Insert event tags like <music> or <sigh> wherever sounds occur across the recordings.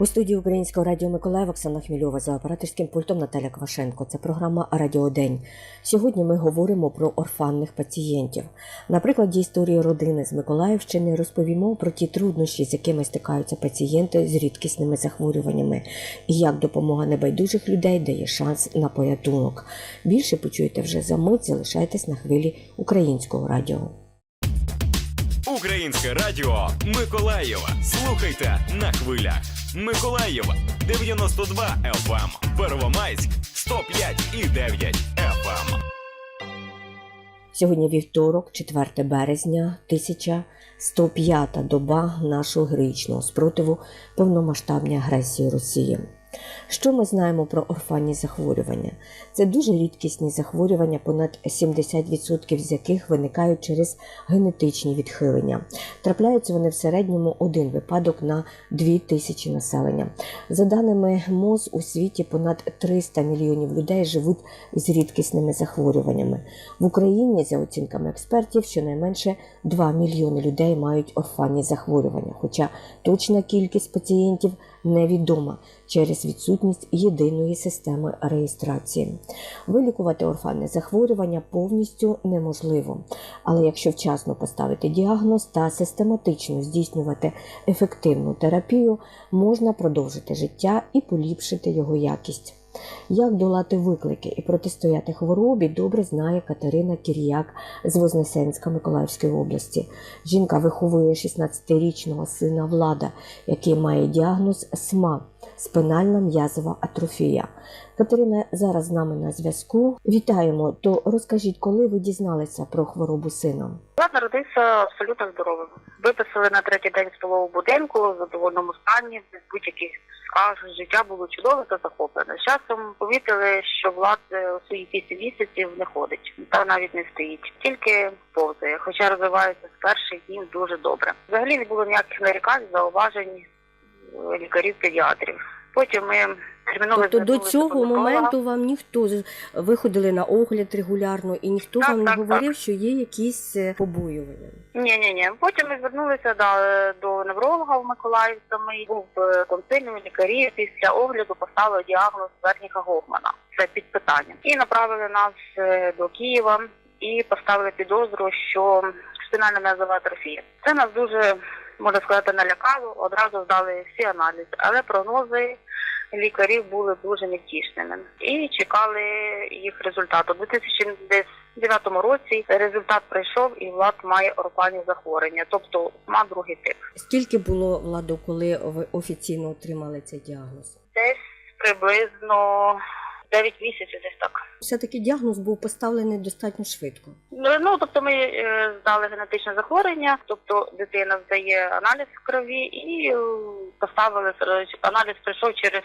У студії Українського радіо Миколаїв Оксана Хмільова за операторським пультом Наталя Квашенко. Це програма Радіодень. Сьогодні ми говоримо про орфанних пацієнтів. На прикладі історії родини з Миколаївщини розповімо про ті труднощі, з якими стикаються пацієнти з рідкісними захворюваннями, і як допомога небайдужих людей дає шанс на порятунок. Більше почуєте вже за мить. Залишайтесь на хвилі українського радіо. Українське радіо Миколаєва. Слухайте на хвилях. Миколаєва 92 FM, Первомайськ 105 і 9 FM. Сьогодні вівторок, 4 березня, 1105 доба нашого героїчного спротиву повномасштабній агресії Росії. Що ми знаємо про орфанні захворювання? Це дуже рідкісні захворювання, понад 70% з яких виникають через генетичні відхилення. Трапляються вони в середньому один випадок на 2 тисячі населення. За даними МОЗ, у світі понад 300 мільйонів людей живуть з рідкісними захворюваннями. В Україні, за оцінками експертів, щонайменше 2 мільйони людей мають орфанні захворювання, хоча точна кількість пацієнтів невідома через відсутність єдиної системи реєстрації. Вилікувати орфанне захворювання повністю неможливо, але якщо вчасно поставити діагноз та систематично здійснювати ефективну терапію, можна продовжити життя і поліпшити його якість. Як долати виклики і протистояти хворобі, добре знає Катерина Кір'як з Вознесенська Миколаївської області. Жінка виховує 16-річного сина Влада, який має діагноз СМА спинальна м'язова атрофія. Катерина зараз з нами на зв'язку. Вітаємо. То розкажіть, коли ви дізналися про хворобу сина? Влад народився абсолютно здоровим. Виписали на третій день з полового будинку в задовольному стані, без будь-яких скарг. Життя було чудове та захоплене. З часом помітили, що влад е, у свої пісні місяців не ходить та навіть не стоїть, тільки повзає, хоча розвивається з перших днів дуже добре. Взагалі не було ніяких нарікань, зауважень е, лікарів-педіатрів. Потім ми терміново Тобто до цього моменту вам ніхто з- виходили на огляд регулярно, і ніхто Так, вам не так, говорив, що є якісь е, побоювання. Ні, ні, ні. Потім ми звернулися до, до невролога в Миколаїв. Самий був е, консильним лікарі. Після огляду поставили діагноз Верніка Гогмана. Це під питанням. І направили нас е, до Києва і поставили підозру, що спинальна м'язова атрофія. Це нас дуже можна сказати налякало. Одразу здали всі аналізи, але прогнози. Лікарів були дуже невтішними і чекали їх результату. У 2009 році результат прийшов, і влад має орфанні захворювання, тобто ма другий тип. Скільки було владу, коли ви офіційно отримали цей діагноз? Десь приблизно 9 місяців, десь так. Все-таки діагноз був поставлений достатньо швидко. Ну, Ну тобто ми е, здали генетичне захворювання, тобто дитина здає аналіз в крові і е, поставили е, аналіз прийшов через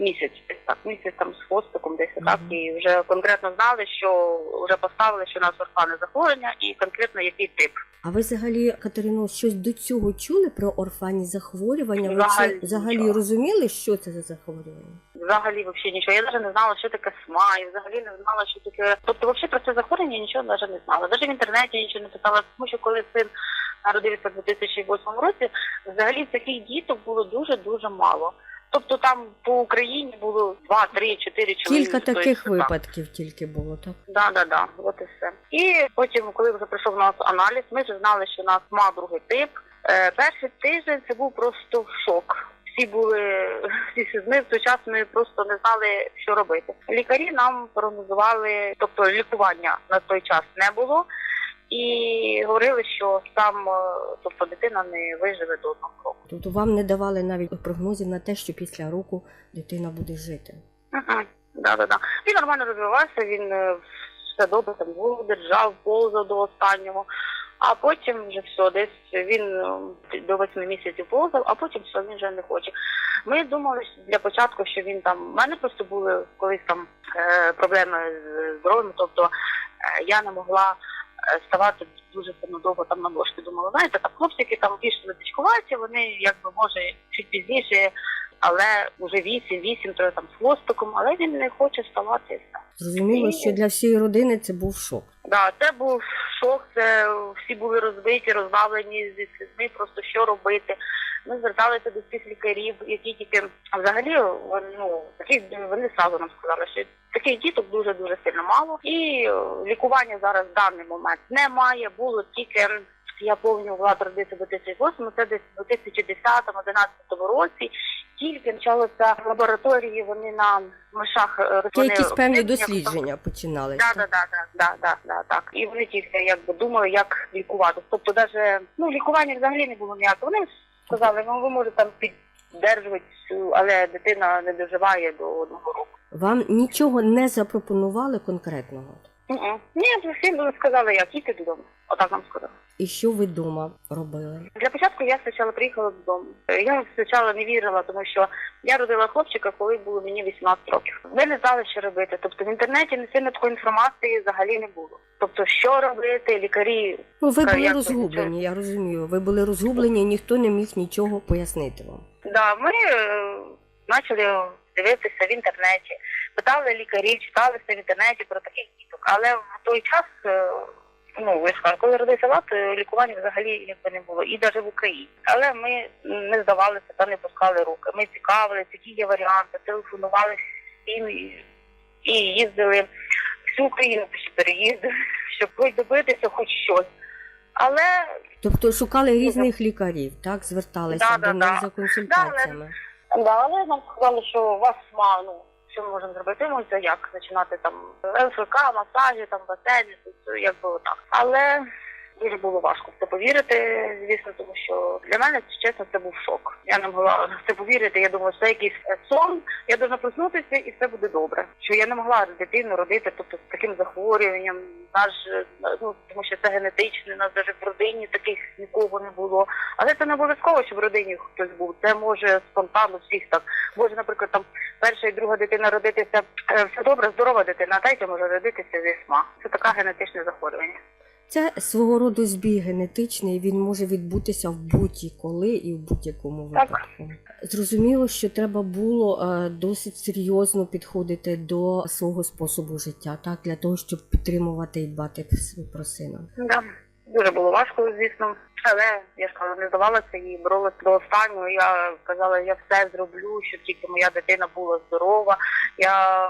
місяць, так місяць там з хвостиком, десь так, і вже конкретно знали, що вже поставили, що у нас орфане захворювання, і конкретно який тип. А ви взагалі, Катерино, щось до цього чули про орфанні захворювання? Ви Взагалі взагалі розуміли, що це за захворювання? Взагалі взагалі нічого. Я навіть не знала, що таке СМА, і взагалі не знала, що таке. Тобто, взагалі про це захворювання я нічого навіть не знала. Навіть в інтернеті нічого не писала, тому що коли син народився в 2008 році, взагалі таких діток було дуже дуже мало. Тобто там по Україні було два, три, чотири чоловіки. Кілька таких випадків тільки було, так? Да, да, да, от і все. І потім, коли вже прийшов у нас аналіз, ми вже знали, що у нас ма другий тип. Е, перший тиждень це був просто шок. Всі були всі ми в той час ми просто не знали, що робити. Лікарі нам прогнозували, тобто лікування на той час не було, і говорили, що там, е, тобто дитина не виживе до одного року. Тобто вам не давали навіть прогнозів на те, що після року дитина буде жити. Да, да, да. Він нормально розвивався, він е, все добре там був, держав, повзав до останнього. А потім вже все, десь він е, до восьми місяців повзав, а потім все, він вже не хоче. Ми думали для початку, що він там. У мене просто були колись там е, проблеми з здоров'ям, тобто е, я не могла ставати дуже сильно довго там на ложці. Думала, знаєте, там хлопчики там більш медичкуваті, вони якби може чуть пізніше але вже вісім, вісім, то там з хвостиком, але він не хоче вставати. і все. Зрозуміло, І- що для всієї родини це був шок. Да, це був шок. Це всі були розбиті, розбавлені зі слізьми, просто що робити. Ми зверталися до всіх лікарів, які тільки а взагалі вони, ну такі вони сразу нам сказали, що таких діток дуже дуже сильно мало, і е, лікування зараз в даний момент немає. Було тільки я пам'ятаю, влада родився в 2008, це десь у 2010-2011 році. Тільки почалося лабораторії. Вони на мишах е, Це якісь певні дослідження починалися. Да, да, да, да, да, да, да, так. І вони тільки якби думали, як лікувати. Тобто, навіть ну лікування взагалі не було ніякого. Вони сказали, ну ви можете там піддержувати, цю, але дитина не доживає до одного року. Вам нічого не запропонували конкретного? Ні, всім сказали, як їдьте додому. Отак нам сказали. І що ви вдома робили? Для початку я спочатку приїхала додому. Я спочатку не вірила, тому що я родила хлопчика, коли було мені 18 років. Ми не знали, що робити. Тобто в інтернеті не сильно такої інформації взагалі не було. Тобто, що робити, лікарі Ну, ви були як розгублені, я розумію. Ви були розгублені, ніхто не міг нічого пояснити вам. Да, ми е, почали дивитися в інтернеті, питали лікарів, читалися в інтернеті про таких. Але в той час, е, ну ви ж кажете, коли родився лад, лікування взагалі якби не було, і навіть в Україні. Але ми не здавалися та не пускали руки. Ми цікавилися, які є варіанти, телефонували всім і, і їздили всю Україну пішли переїзди, <laughs> щоб хоч добитися хоч щось. Але Тобто шукали різних лікарів, так? Зверталися Да, до да, них да. за консультаціями. Да, але нам сказали, що у вас мало, ну, що ми можемо зробити, ну, це як починати там ЛФК, масажі, там басейни, якби отак. Але дуже було важко в це повірити, звісно, тому що для мене, чесно, це був шок. Я не могла в це повірити. Я думала, що це якийсь е, сон, я должна проснутися і все буде добре. Що я не могла дитину родити, тобто з таким захворюванням, наш, е, ну тому що це генетичне, нас навіть в родині таких нікого не було. Але це не обов'язково, щоб в родині хтось був. Це може спонтанно всіх так. Може, наприклад, там перша і друга дитина родитися е, все добре, здорова дитина, третя може родитися зі СМА. Це таке генетичне захворювання. Це свого роду збіг генетичний, він може відбутися в будь-коли і в будь-якому випадку. Зрозуміло, що треба було е, досить серйозно підходити до свого способу життя, так для того, щоб підтримувати і дбати про сина. Да. Дуже було важко, звісно. Але я ж кажу, не здавалася і боролася до останнього. Я казала, я все зроблю, щоб тільки моя дитина була здорова. Я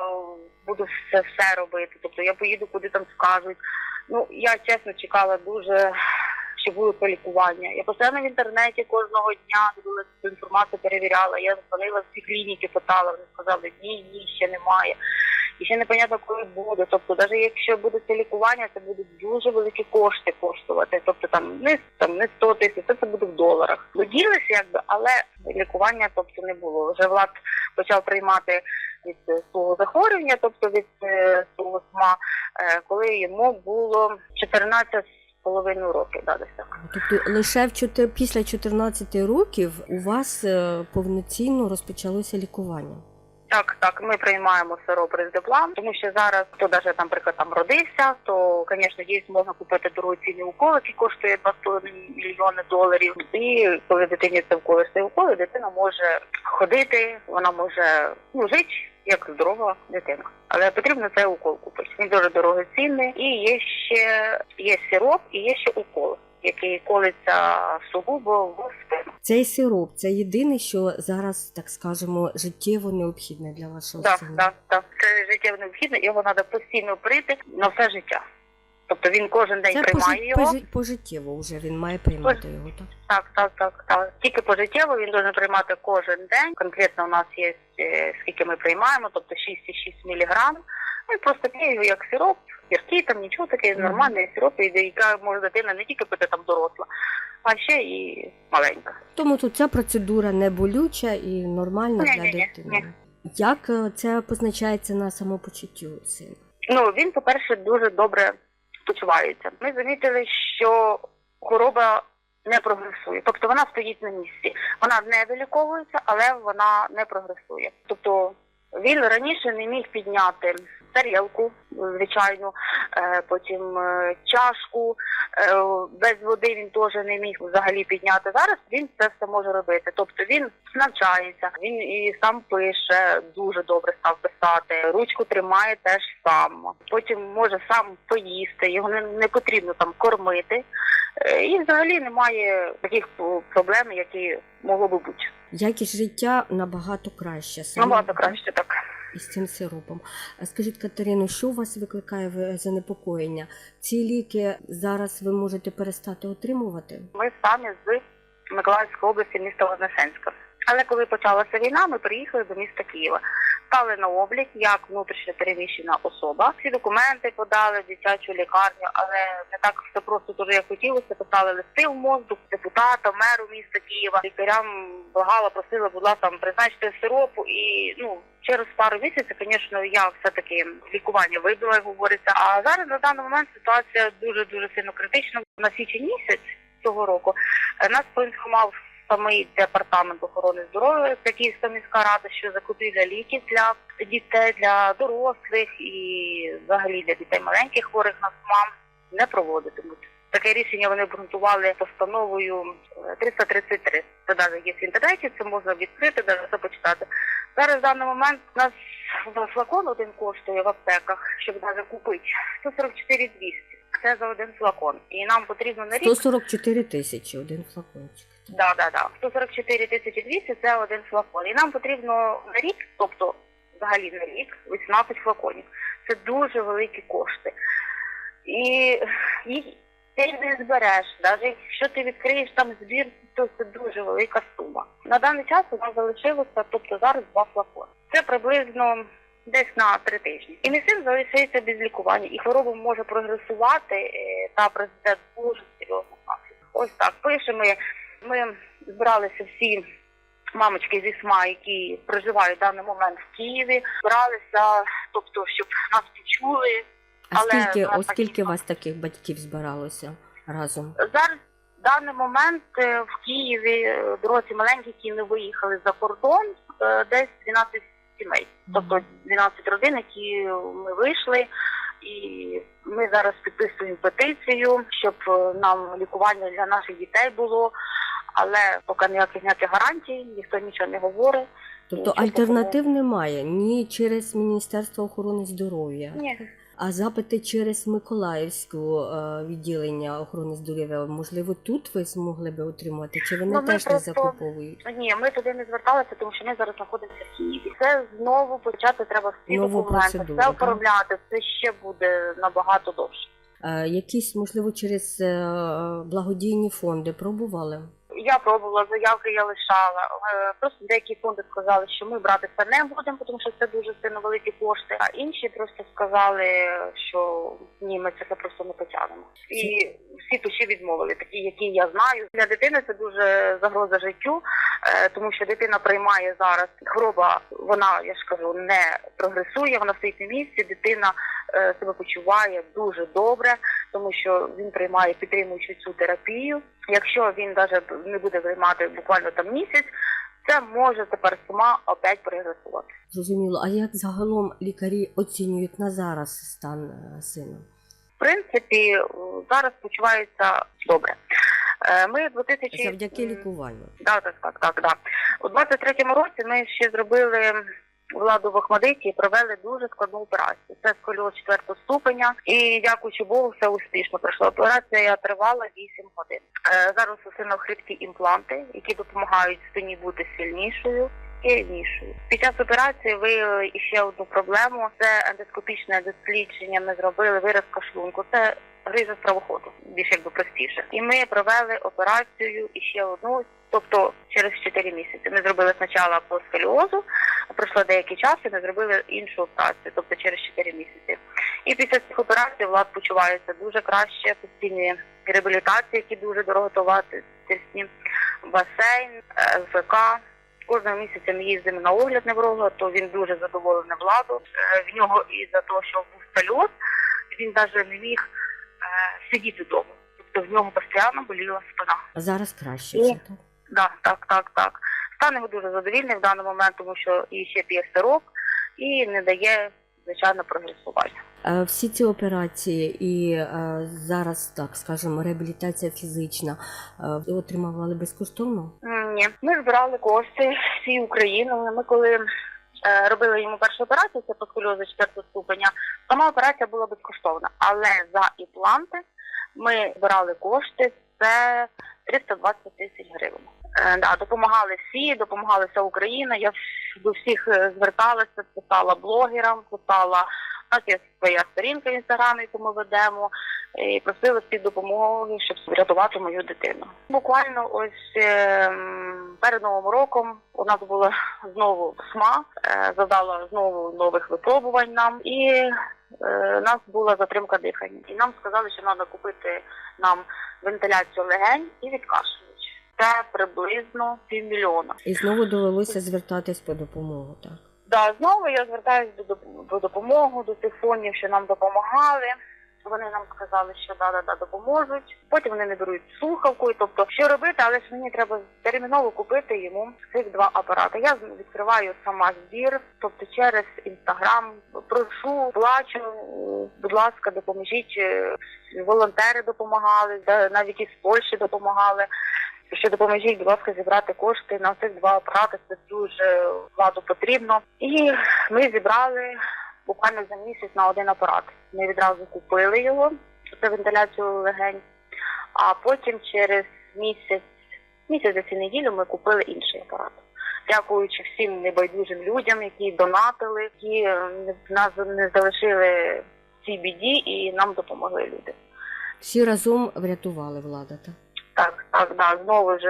буду все все робити. Тобто я поїду, куди там скажуть. Ну я чесно чекала дуже, що буде по лікування. Я постійно в інтернеті кожного дня дивилася цю інформацію, перевіряла. Я дзвонила в всі клініки, питала. Вони сказали, ні, ні, ще немає. І ще непонятно, коли буде. Тобто, навіть якщо буде це лікування, це будуть дуже великі кошти коштувати. Тобто там не там не 100 тисяч, це буде в доларах. Доділися, якби, але лікування тобто не було. Вже влад почав приймати від е, свого захворювання, тобто від е, свого СМА, е, коли йому було 14 з половиною років, да, десь так. Тобто лише в чотир... після 14 років у вас повноцінно розпочалося лікування. Так, так, ми приймаємо сироп-рездеплам, тому що зараз, хто навіть там, наприклад, там родився, то, звісно, є можна купити дорогоцінний укол, який коштує 2,5 мільйони доларів. І коли дитині це вколиш цей укол, дитина може ходити, вона може ну, жити як здорова дитина. Але потрібно цей укол купити. Він дуже дорогоцінний. І є ще є сироп, і є ще укол, який колиться сугубо в спину. Цей сироп це єдине, що зараз, так скажемо, життєво необхідне для вашого Так, сина. так, так. Це життєво необхідно, його треба постійно прийти на все життя. Тобто він кожен день Це приймає пожи- його. пожи- пожиттєво вже він має приймати його. Так? Так, так, так, так. Тільки пожиттєво він може приймати кожен день. Конкретно у нас є е, скільки ми приймаємо, тобто 6,6 міліграм. Ну і просто п'є його як сироп, гіркий там нічого таке, Мгм. нормальний сироп, і яка може дитина не тільки пити там доросла, а ще і маленька. Тому тут ця процедура не болюча і нормальна для Ні-ні-ні, дитини. Як е, це позначається на самопочуттю сина? Ну він, по-перше, дуже добре почувається. Ми замітили, що хвороба не прогресує, тобто вона стоїть на місці. Вона не виліковується, але вона не прогресує. Тобто він раніше не міг підняти тарілку, звичайно, е, потім е, чашку, е, без води він теж не міг взагалі підняти. Зараз він це все може робити. Тобто він навчається, він і сам пише, дуже добре став писати. Ручку тримає теж сам. Потім може сам поїсти. Його не, не потрібно там кормити. І взагалі немає таких проблем, які могло би бути. Якість життя набагато краще. саме Набагато краще так. Із цим сиропом. Скажіть, Катерино, що у вас викликає занепокоєння? Ці ліки зараз ви можете перестати отримувати? Ми самі з Миколаївської області, міста Вознесенська. Але коли почалася війна, ми приїхали до міста Києва. Стали на облік як внутрішньо переміщена особа. Всі документи подали в дитячу лікарню, але не так все просто дуже як хотілося. Писали листи в мозку депутатам, меру міста Києва. Лікарям благала, просила, будь ласка, там, призначте сиропу. І ну через пару місяців, звісно, я все таки лікування вибила, як говориться. А зараз на даний момент ситуація дуже дуже сильно критична. На січень місяць цього року е, нас поінформував самий департамент охорони здоров'я, це Київська міська рада, що закупівля ліків для дітей, для дорослих і взагалі для дітей маленьких хворих на СМАМ не проводитимуть. Таке рішення вони обґрунтували постановою е, 333. Це навіть є в інтернеті, це можна відкрити, навіть все почитати. Зараз в даний момент у нас флакон один коштує в аптеках, щоб навіть купити 144 200. Це за один флакон. І нам потрібно на рік 144 тисячі, один флакончик. Да, да, да. 144 тисячі 200 це один флакон. І нам потрібно на рік, тобто взагалі на рік, 18 флаконів. Це дуже великі кошти. І їх ти не збереш. Навіть якщо ти відкриєш там збір, то це дуже велика сума. На даний час у нас залишилося, тобто зараз два флакони. Це приблизно десь на три тижні. І мій син залишається без лікування, і хвороба може прогресувати е, та призведе дуже серйозно. Ось так пишемо. Ми Ми збиралися всі мамочки зі СМА, які проживають в даний момент в Києві. Збиралися, тобто, щоб нас почули. А Але скільки, оскільки вас таких батьків збиралося разом? Зараз в даний момент е, в Києві е, дорослі маленькі, які не виїхали за кордон, десь 12 сімей, тобто 12 родин, які ми вийшли. І ми зараз підписуємо петицію, щоб е, нам лікування для наших дітей було. Але поки ніяких ніяких гарантій, ніхто нічого не говорить. Тобто альтернатив немає ні через Міністерство охорони здоров'я, Ні. А запити через Миколаївську е, відділення охорони здоров'я. Можливо, тут ви змогли би отримати, чи вони Ну, теж не просто- закуповують? Ні, ми туди не зверталися, тому що ми зараз знаходимося в Києві. Це знову почати треба всі Нову документи, процедуру, все оформляти. Це ще буде набагато довше. Е, якісь, можливо, через е, благодійні фонди пробували? Я пробувала заявки, я лишала. Е, Просто деякі фонди сказали, що ми брати це не будемо, тому що це дуже сильно великі кошти. А інші просто сказали, що ні, ми це просто не потягнемо. І всі туші відмовили, такі, які я знаю. Для дитини це дуже загроза життю, е, тому що дитина приймає зараз хвороба. Вона я ж кажу, не прогресує. Вона стоїть на місці. Дитина себе почуває дуже добре, тому що він приймає підтримуючу цю терапію. Якщо він навіть не буде приймати буквально там місяць, це може тепер сама опять прогресувати. Зрозуміло. А як загалом лікарі оцінюють на зараз стан е, сина? В принципі, е, зараз почувається добре. Е, Ми в 2000... Завдяки лікуванню. Так, так, так, так, так. У 23-му році ми ще зробили владу в Охмадиті провели дуже складну операцію. Це сколіоз 4 ступеня. І дякуючи Богу, все успішно пройшла. Операція тривала 8 годин. Е, зараз у сина в імпланти, які допомагають спині бути сильнішою. І. Під час операції виявили іще одну проблему. Це ендоскопічне дослідження. Ми зробили виразка шлунку. Це грижа стравоходу, більш якби простіше. І ми провели операцію і ще одну, тобто через 4 місяці. Ми зробили спочатку по сколіозу, пройшло деякий час, і ми зробили іншу операцію, тобто через 4 місяці. І після цих операцій влад почувається дуже краще, постійні реабілітації, які дуже дороготувати, басейн, е, ЛФК. Кожного місяця ми їздимо на огляд невролога, то він дуже задоволений владу. Е, В нього і за те, що був польот, він навіть не міг е, сидіти вдома. Тобто в нього постійно боліла спина. А зараз краще І, так? Да, так, так, так. Стан його дуже задовільний в даний момент, тому що і ще п'є сироп і не дає звичайно прогресувати. Е, Всі ці операції і е, зараз, так скажемо, реабілітація фізична е, отримували безкоштовно? Ні, ми збирали кошти всі Україну. Ми коли робили йому першу операцію, це по сколіозу 4 ступеня, сама операція була безкоштовна, але за імпланти Ми збирали кошти. Це 320 тисяч гривень. Е, да, допомагали всі, допомагала вся Україна. Я до всіх е, зверталася, писала блогерам, писала. Нас є своя сторінка в інстаграмі, яку ми ведемо, і просила всі допомоги, щоб врятувати мою дитину. Буквально ось е, перед новим роком у нас була знову СМА, задала знову нових випробувань нам, і у нас була затримка дихання. І нам сказали, що треба купити нам вентиляцію легень і відкашлювач. Це приблизно півмільйона. І знову довелося звертатись по допомогу, так. Да, знову я звертаюся до, до допомоги, до тих фондів, що нам допомагали. Вони нам сказали, що да, да, да, допоможуть. Потім вони не беруть слухавку. Тобто, що робити, але ж мені треба терміново купити йому цих два апарати. Я відкриваю сама збір, тобто через інстаграм прошу, плачу. Будь ласка, допоможіть. Волонтери допомагали, навіть із Польщі допомагали. Що допоможіть, будь ласка, зібрати кошти на цих два апарати. Це дуже владу потрібно. І ми зібрали буквально за місяць на один апарат. Ми відразу купили його, це вентиляцію легень. А потім через місяць, місяць за ці неділю ми купили інший апарат. Дякуючи всім небайдужим людям, які донатили, які е, нас не залишили в цій біді і нам допомогли люди. Всі разом врятували влада, так? Так, так, да, знову ж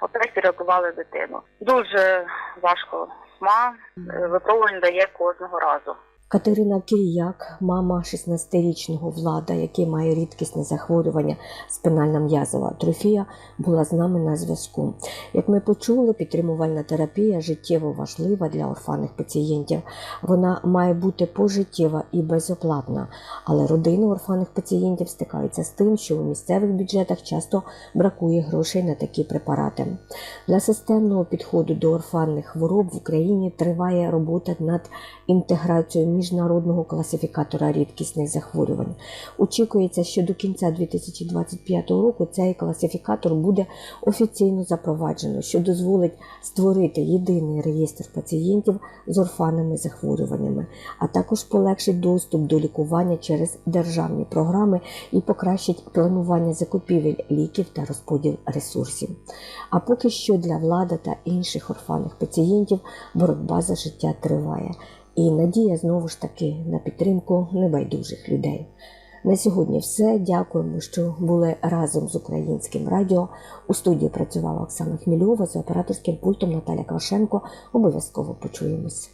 опять рятували дитину. Дуже важко сма, випробування дає кожного разу. Катерина Кіріяк, мама 16-річного влада, який має рідкісне захворювання спинальна м'язова атрофія, була з нами на зв'язку. Як ми почули, підтримувальна терапія життєво важлива для орфанних пацієнтів. Вона має бути пожиттєва і безоплатна. Але родини орфанних пацієнтів стикаються з тим, що у місцевих бюджетах часто бракує грошей на такі препарати. Для системного підходу до орфанних хвороб в Україні триває робота над інтеграцією міжнародного класифікатора рідкісних захворювань. Очікується, що до кінця 2025 року цей класифікатор буде офіційно запроваджено, що дозволить створити єдиний реєстр пацієнтів з орфанними захворюваннями, а також полегшить доступ до лікування через державні програми і покращить планування закупівель ліків та розподіл ресурсів. А поки що для влади та інших орфанних пацієнтів боротьба за життя триває. І надія знову ж таки на підтримку небайдужих людей. На сьогодні все. Дякуємо, що були разом з українським радіо. У студії працювала Оксана Хмільова за операторським пультом Наталя Квашенко. Обов'язково почуємося.